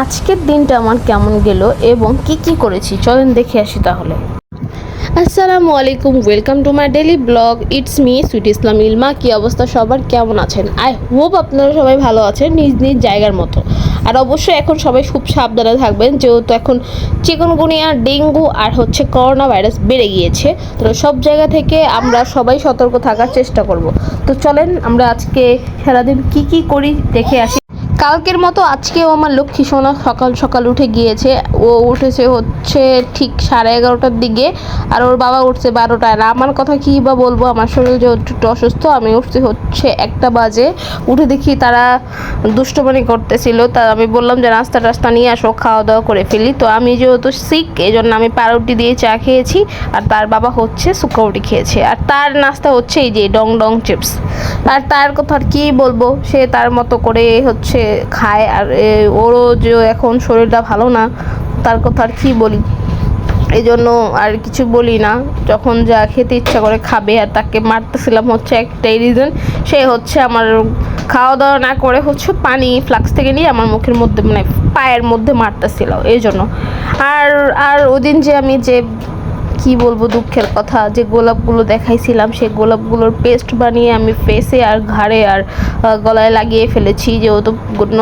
আজকের দিনটা আমার কেমন গেল এবং কি কি করেছি? চলেন দেখে আসি তাহলে। আসসালামু আলাইকুম welcome to my daily vlog it's me sweet Islam Ilma কি অবস্থা? সবার কেমন আছেন? আই হোপ আপনারা সবাই ভালো আছেন নিজ নিজ জায়গার মতো। আর অবশ্যই এখন সবাই খুব সাবধানে থাকবেন, যেহেতু এখন চিকনগুনিয়া, ডেঙ্গু আর হচ্ছে করোনা ভাইরাস বেড়ে গিয়েছে। তো সব জায়গা থেকে আমরা সবাই সতর্ক থাকার চেষ্টা করব। তো চলেন আমরা আজকে সারাদিন কি কি করি দেখে আসি। কালকের মতো আজকেও আমার লক্ষ্মী সোনা সকাল সকাল উঠে গিয়েছে। ও উঠেছে হচ্ছে ঠিক সাড়ে এগারোটার দিকে আর ওর বাবা উঠছে বারোটায়। আর আমার কথা কী বা বলব? আমার শরীর যেহেতু একটু অসুস্থ, আমি উঠতে হচ্ছে একটা বাজে। উঠে দেখি তারা দুষ্টমানি করতেছিল। তা আমি বললাম যে, নাস্তা টাস্তা নিয়ে আসো, খাওয়া দাওয়া করে ফেলি। তো আমি যেহেতু সিক এই জন্য আমি পাউরুটি দিয়ে চা খেয়েছি। আর তার বাবা হচ্ছে সুকাউটি খেয়েছে। আর তার নাস্তা হচ্ছে এই যে ডং ডং চিপস। আর তার কথা আর কী বলব? সে তার মতো করে হচ্ছে খায় আর ওরও যে এখন শরীরটা ভালো না, তার কথা আর কী বলি? এই জন্য আর কিছু বলি না। যখন যা খেতে ইচ্ছা করে খাবে আর তাকে মারতেছিলাম হচ্ছে একটাই রিজন সে হচ্ছে আমার খাওয়া দাওয়া না করে হচ্ছে পানি ফ্লাক্স থেকে নিয়ে আমার মুখের মধ্যে মানে পায়ের মধ্যে মারতেছিল। এই জন্য আর আর ওদিন যে আমি যে কি বলব দুঃখের কথা? যে গোলাপগুলো দেখাইছিলাম সেই গোলাপগুলোর পেস্ট বানিয়ে আমি ফেসে আর ঘাড়ে আর গলায় লাগিয়ে ফেলেছি। যে ও তো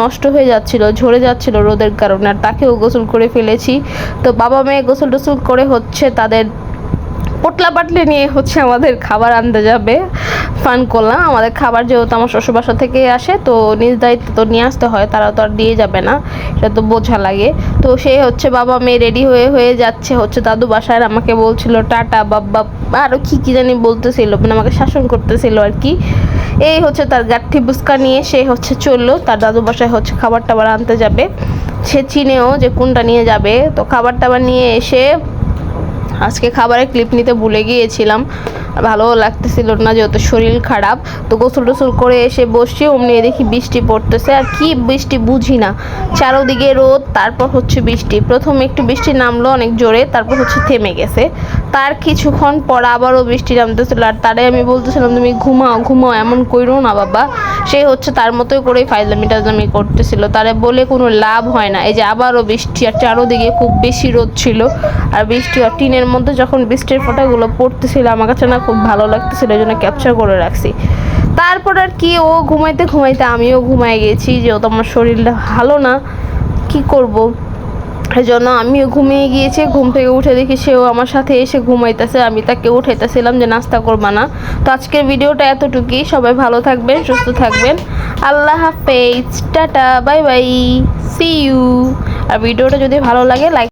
নষ্ট হয়ে যাচ্ছিল, ঝরে যাচ্ছিল রোদের কারণে, আর তাকেও গোসল করে ফেলেছি। তো বাবা মেয়ে গোসল টোসল করে হচ্ছে তাদের পোটলা পাটলে নিয়ে হচ্ছে আমাদের খাবার আনতে যাবে। ফান করলাম। আমাদের খাবার যেহেতু আমার শ্বশুর বাসা থেকে আসে, তো নিজ দায়িত্ব তো নিয়ে আসতে হয়, তারা তো আর দিয়ে যাবে না, সেটা তো বোঝা লাগে। তো সে হচ্ছে বাবা মেয়ে রেডি হয়ে হয়ে যাচ্ছে, হচ্ছে দাদু বাসায়, আমাকে বলছিল, টাটা বাব্বা আরও কী কী জানি বলতেছিল মানে আমাকে শাসন করতেছিল আর কি। এই হচ্ছে তার গাঠি বুস্কা নিয়ে সে হচ্ছে চলল, তার দাদু বাসায় হচ্ছে খাবার টাবার আনতে যাবে। সে চিনেও যে কোনটা নিয়ে যাবে, তো খাবার টাবার নিয়ে এসে আজকে খাবারের ক্লিপ নিতে ভুলে গিয়েছিলাম। ভালো লাগতেছিল না যেহেতু শরীর খারাপ। তো গোসল টোসল করে এসে বসছি, অমনি দেখি বৃষ্টি পড়তেছে। আর কি বৃষ্টি বুঝি না। চারোদিকে রোদ, তারপর হচ্ছে বৃষ্টি। প্রথম একটু বৃষ্টি নামলো অনেক জোরে, তারপর হচ্ছে থেমে গেছে। তার কিছুক্ষণ পর আবারও বৃষ্টি নামতেছিল। আর তারে আমি বলতেছিলাম, তুমি ঘুমাও ঘুমাও, এমন করো না বাবা। সে হচ্ছে তার মতোই করেই ফাইজলামি টাজলামি করতেছিল। তারে বলে কোনো লাভ হয় না। এই যে আবারও বৃষ্টি, আর চারোদিকে খুব বেশি রোদ ছিল। আর বৃষ্টি আর টিনের মধ্যে যখন বৃষ্টির ফোঁটাগুলো পড়তেছিল, আমার কাছে না খুব ভালো লাগতেছিল, এই জন্য ক্যাপচার করে রাখছি। তারপর আর কি, ও ঘুমাইতে ঘুমাইতে আমিও ঘুমাই গেছি, যেহেতু আমার শরীরটা ভালো না, কি করব? এই জন্য আমিও ঘুমিয়ে গিয়েছি, ঘুম থেকে উঠে দেখি সেও আমার সাথে এসে ঘুমাইতেছে, আমি তাকে উঠাইতেছিলাম যে নাস্তা করবা না। তো আজকের ভিডিওটা এতটুকুই, সবাই ভালো থাকবেন, সুস্থ থাকবেন। আল্লাহ হাফেজ, tata, bye bye see you আর ভিডিওটা যদি ভালো লাগে লাইক